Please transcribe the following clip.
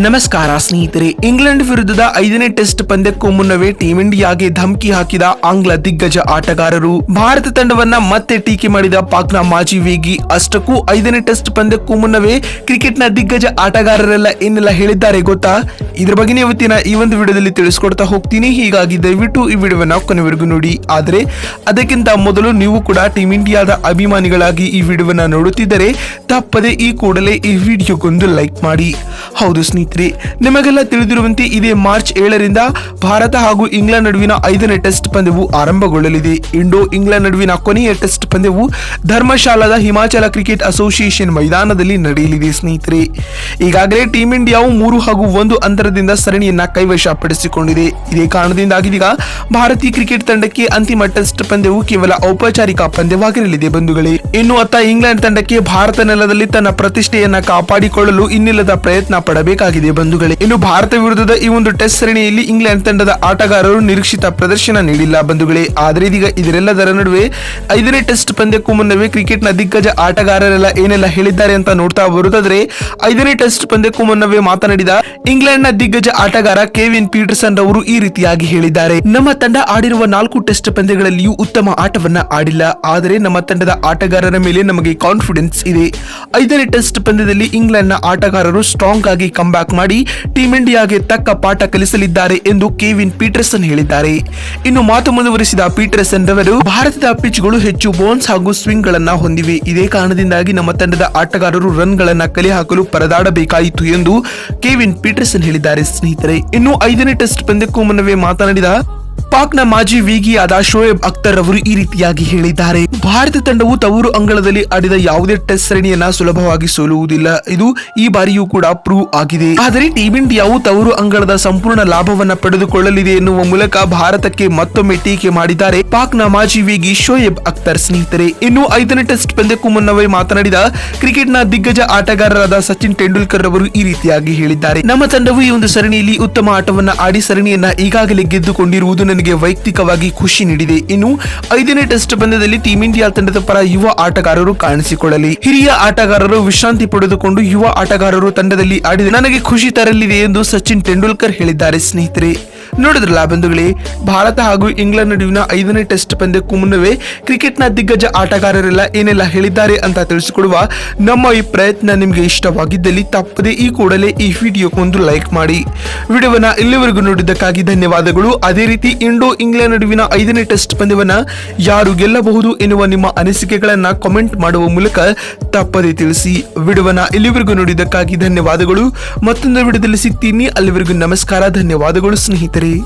ನಮಸ್ಕಾರ ಸ್ನೇಹಿತರೆ, ಇಂಗ್ಲೆಂಡ್ ವಿರುದ್ಧದ ಐದನೇ ಟೆಸ್ಟ್ ಪಂದ್ಯಕ್ಕೂ ಮುನ್ನವೇ ಟೀಂ ಇಂಡಿಯಾಗೆ ಧಮಕಿ ಹಾಕಿದ ಆಂಗ್ಲ ದಿಗ್ಗಜ ಆಟಗಾರರು. ಭಾರತ ತಂಡವನ್ನ ಮತ್ತೆ ಟೀಕೆ ಮಾಡಿದ ಪಾಕ್ನ ಮಾಜಿ ವೇಗಿ ಅಷ್ಟಕ್ಕೂ ಐದನೇ ಟೆಸ್ಟ್ ಪಂದ್ಯಕ್ಕೂ ಮುನ್ನವೇ ಕ್ರಿಕೆಟ್ನ ದಿಗ್ಗಜ ಆಟಗಾರರೆಲ್ಲ ಏನೆಲ್ಲ ಹೇಳಿದ್ದಾರೆ ಗೊತ್ತಾ? ಇದ್ರ ಬಗ್ಗೆ ಇವತ್ತಿನ ಈ ಒಂದು ವಿಡಿಯೋದಲ್ಲಿ ತಿಳಿಸ್ಕೊಡ್ತಾ ಹೋಗ್ತೀನಿ. ಹೀಗಾಗಿ ದಯವಿಟ್ಟು ಈ ವಿಡಿಯೋವನ್ನ ಕೊನೆವರೆಗೂ ನೋಡಿ. ಆದರೆ, ಅದಕ್ಕಿಂತ ಮೊದಲು ನೀವು ಕೂಡ ಟೀಂ ಇಂಡಿಯಾದ ಅಭಿಮಾನಿಗಳಾಗಿ ಈ ವಿಡಿಯೋವನ್ನ ನೋಡುತ್ತಿದ್ದರೆ, ತಪ್ಪದೆ ಈ ಕೂಡಲೇ ಈ ವಿಡಿಯೋಗೊಂದು ಲೈಕ್ ಮಾಡಿ. ಹೌದು ಸ್ನೇಹಿತರೆ, ನಿಮಗೆಲ್ಲ ತಿಳಿದಿರುವಂತೆ ಇದೇ ಮಾರ್ಚ್ ಏಳರಿಂದ ಭಾರತ ಹಾಗೂ ಇಂಗ್ಲೆಂಡ್ ನಡುವಿನ ಐದನೇ ಟೆಸ್ಟ್ ಪಂದ್ಯವು ಆರಂಭಗೊಳ್ಳಲಿದೆ. ಇಂಡೋ ಇಂಗ್ಲೆಂಡ್ ನಡುವಿನ ಕೊನೆಯ ಟೆಸ್ಟ್ ಪಂದ್ಯವು ಧರ್ಮಶಾಲಾದ ಹಿಮಾಚಲ ಕ್ರಿಕೆಟ್ ಅಸೋಸಿಯೇಷನ್ ಮೈದಾನದಲ್ಲಿ ನಡೆಯಲಿದೆ ಸ್ನೇಹಿತರೆ. ಈಗಾಗಲೇ ಟೀಂ ಇಂಡಿಯಾವು ಮೂರು ಹಾಗೂ ಒಂದು ಅಂತರದಿಂದ ಸರಣಿಯನ್ನ ಕೈವಶಪಡಿಸಿಕೊಂಡಿದೆ. ಇದೇ ಕಾರಣದಿಂದಾಗಿ ಈಗ ಭಾರತೀಯ ಕ್ರಿಕೆಟ್ ತಂಡಕ್ಕೆ ಅಂತಿಮ ಟೆಸ್ಟ್ ಪಂದ್ಯವು ಕೇವಲ ಔಪಚಾರಿಕ ಪಂದ್ಯವಾಗಿರಲಿದೆ ಬಂಧುಗಳೇ. ಇನ್ನು ಅತ್ತ ಇಂಗ್ಲೆಂಡ್ ತಂಡಕ್ಕೆ ಭಾರತ ನೆಲದಲ್ಲಿ ತನ್ನ ಪ್ರತಿಷ್ಠೆಯನ್ನ ಕಾಪಾಡಿಕೊಳ್ಳಲು ಇನ್ನಿಲ್ಲದ ಪ್ರಯತ್ನ ಪಡಬೇಕಾಗಿದೆ ಬಂಧುಗಳೇ. ಇನ್ನು ಭಾರತ ವಿರುದ್ಧದ ಈ ಒಂದು ಟೆಸ್ಟ್ ಸರಣಿಯಲ್ಲಿ ಇಂಗ್ಲೆಂಡ್ ತಂಡದ ಆಟಗಾರರು ನಿರೀಕ್ಷಿತ ಪ್ರದರ್ಶನ ನೀಡಿಲ್ಲ ಬಂಧುಗಳೇ. ಆದರೆ ಇದೀಗ ಇದರೆಲ್ಲದರ ನಡುವೆ ಐದನೇ ಟೆಸ್ಟ್ ಪಂದ್ಯಕ್ಕೂ ಮುನ್ನವೇ ಕ್ರಿಕೆಟ್ನ ದಿಗ್ಗಜ ಆಟಗಾರರೆಲ್ಲ ಏನೆಲ್ಲ ಹೇಳಿದ್ದಾರೆ ಅಂತ ನೋಡ್ತಾ ಬರುತ್ತಾದ್ರೆ, ಐದನೇ ಟೆಸ್ಟ್ ಪಂದ್ಯಕ್ಕೂ ಮುನ್ನವೇ ಮಾತನಾಡಿದ ಇಂಗ್ಲೆಂಡ್ನ ದಿಗ್ಗಜ ಆಟಗಾರ ಕೆವಿನ್ ಪೀಟರ್ಸನ್ ರವರು ಈ ರೀತಿಯಾಗಿ ಹೇಳಿದ್ದಾರೆ. ನಮ್ಮ ತಂಡ ಆಡಿರುವ ನಾಲ್ಕು ಟೆಸ್ಟ್ ಪಂದ್ಯಗಳಲ್ಲಿಯೂ ಉತ್ತಮ ಆಟವನ್ನ ಆಡಿಲ್ಲ. ಆದರೆ ನಮ್ಮ ತಂಡದ ಆಟಗಾರರ ಮೇಲೆ ನಮಗೆ ಕಾನ್ಫಿಡೆನ್ಸ್ ಇದೆ. ಐದನೇ ಟೆಸ್ಟ್ ಪಂದ್ಯದಲ್ಲಿ ಇಂಗ್ಲೆಂಡ್ನ ಆಟಗಾರರು ಸ್ಟ್ರಾಂಗ್ ಆಗಿ ಕಂಬ್ಯಾಕ್ ಮಾಡಿ ಟೀಂ ಇಂಡಿಯಾಗೆ ತಕ್ಕ ಪಾಠ ಕಲಿಸಲಿದ್ದಾರೆ ಎಂದು ಕೆವಿನ್ ಪೀಟರ್ಸನ್ ಹೇಳಿದ್ದಾರೆ. ಇನ್ನು ಮಾತು ಮುಂದುವರಿಸಿದ ಪೀಟರ್ಸನ್ ರವರು, ಭಾರತದ ಪಿಚ್ಗಳು ಹೆಚ್ಚು ಬೌನ್ಸ್ ಹಾಗೂ ಸ್ವಿಂಗ್ ಗಳನ್ನ ಹೊಂದಿವೆ. ಇದೇ ಕಾರಣದಿಂದಾಗಿ ನಮ್ಮ ತಂಡದ ಆಟಗಾರರು ರನ್ ಗಳನ್ನ ಕಲೆ ಹಾಕಲು ಪರದಾಡಬೇಕಾಯಿತು ಎಂದು ಕೆವಿನ್ ಪೀಟರ್ಸನ್ ಹೇಳಿದ್ದಾರೆ. ಸ್ನೇಹಿತರೆ, ಇನ್ನು ಐದನೇ ಟೆಸ್ಟ್ ಪಂದ್ಯಕ್ಕೂ ಮುನ್ನವೇ ಮಾತನಾಡಿದ ಪಾಕ್ನ ಮಾಜಿ ವೇಗಿಯಾದ ಶೋಯಬ್ ಅಖ್ತರ್ ಅವರು ಈ ರೀತಿಯಾಗಿ ಹೇಳಿದ್ದಾರೆ. ಭಾರತ ತಂಡವು ತವರು ಅಂಗಳದಲ್ಲಿ ಆಡಿದ ಯಾವುದೇ ಟೆಸ್ಟ್ ಸರಣಿಯನ್ನ ಸುಲಭವಾಗಿ ಸೋಲುವುದಿಲ್ಲ. ಇದು ಈ ಬಾರಿಯೂ ಕೂಡ ಪ್ರೂವ್ ಆಗಿದೆ. ಆದರೆ ಟೀಮ್ ಇಂಡಿಯಾವು ತವರು ಅಂಗಳದ ಸಂಪೂರ್ಣ ಲಾಭವನ್ನ ಪಡೆದುಕೊಳ್ಳಲಿದೆ ಎನ್ನುವ ಮೂಲಕ ಭಾರತಕ್ಕೆ ಮತ್ತೊಮ್ಮೆ ಟೀಕೆ ಮಾಡಿದ್ದಾರೆ ಪಾಕ್ನ ಮಾಜಿ ವೇಗಿ ಶೋಯಬ್ ಅಖ್ತರ್ ಸ್ನೇಹಿತರೆ. ಇನ್ನು ಐದನೇ ಟೆಸ್ಟ್ ಪಂದ್ಯಕ್ಕೂ ಮುನ್ನವೇ ಮಾತನಾಡಿದ ಕ್ರಿಕೆಟ್ನ ದಿಗ್ಗಜ ಆಟಗಾರರಾದ ಸಚಿನ್ ತೆಂಡೂಲ್ಕರ್ ಅವರು ಈ ರೀತಿಯಾಗಿ ಹೇಳಿದ್ದಾರೆ. ನಮ್ಮ ತಂಡವು ಈ ಒಂದು ಸರಣಿಯಲ್ಲಿ ಉತ್ತಮ ಆಟವನ್ನ ಆಡಿ ಸರಣಿಯನ್ನ ಈಗಾಗಲೇ ಗೆದ್ದುಕೊಂಡಿರುವುದು ನನಗೆ ವೈಯಕ್ತಿಕವಾಗಿ ಖುಷಿ ನೀಡಿದೆ. ಇನ್ನು ಐದನೇ ಟೆಸ್ಟ್ ಪಂದ್ಯದಲ್ಲಿ ಟೀಂ ಇಂಡಿಯಾ ತಂಡದ ಪರ ಯುವ ಆಟಗಾರರು ಕಾಣಿಸಿಕೊಳ್ಳಲಿ. ಹಿರಿಯ ಆಟಗಾರರು ವಿಶ್ರಾಂತಿ ಪಡೆದುಕೊಂಡು ಯುವ ಆಟಗಾರರು ತಂಡದಲ್ಲಿ ಆಡಿದ ನನಗೆ ಖುಷಿ ತರಲಿದೆ ಎಂದು ಸಚಿನ್ ತೆಂಡೂಲ್ಕರ್ ಹೇಳಿದ್ದಾರೆ. ಸ್ನೇಹಿತರೆ ನೋಡಿದ್ರಲ್ಲ ಬಂಧುಗಳೇ, ಭಾರತ ಹಾಗೂ ಇಂಗ್ಲೆಂಡ್ ನಡುವಿನ ಐದನೇ ಟೆಸ್ಟ್ ಪಂದ್ಯಕ್ಕೂ ಮುನ್ನವೇ ಕ್ರಿಕೆಟ್ನ ದಿಗ್ಗಜ ಆಟಗಾರರೆಲ್ಲ ಏನೆಲ್ಲ ಹೇಳಿದ್ದಾರೆ ಅಂತ ತಿಳಿಸಿಕೊಡುವ ನಮ್ಮ ಈ ಪ್ರಯತ್ನ ನಿಮಗೆ ಇಷ್ಟವಾಗಿದ್ದಲ್ಲಿ ತಪ್ಪದೆ ಈ ಕೂಡಲೇ ಈ ವಿಡಿಯೋಕ್ಕೊಂದು ಲೈಕ್ ಮಾಡಿ. ವಿಡಿಯೋವನ್ನ ಇಲ್ಲಿವರೆಗೂ ನೋಡಿದ್ದಕ್ಕಾಗಿ ಧನ್ಯವಾದಗಳು. ಅದೇ ರೀತಿ ಇಂಡೋ ಇಂಗ್ಲೆಂಡ್ ನಡುವಿನ ಐದನೇ ಟೆಸ್ಟ್ ಪಂದ್ಯವನ್ನ ಯಾರು ಗೆಲ್ಲಬಹುದು ಎನ್ನುವ ನಿಮ್ಮ ಅನಿಸಿಕೆಗಳನ್ನ ಕಾಮೆಂಟ್ ಮಾಡುವ ಮೂಲಕ ತಪ್ಪದೆ ತಿಳಿಸಿ. ವಿಡಿಯೋವನ್ನ ಇಲ್ಲಿವರೆಗೂ ನೋಡಿದ್ದಕ್ಕಾಗಿ ಧನ್ಯವಾದಗಳು. ಮತ್ತೊಂದು ವಿಡಿಯೋದಲ್ಲಿ ಸಿಗ್ತೀನಿ. ಅಲ್ಲಿವರೆಗೂ ನಮಸ್ಕಾರ. ಧನ್ಯವಾದಗಳು. ಸ್ನೇಹಿತರೆ. entre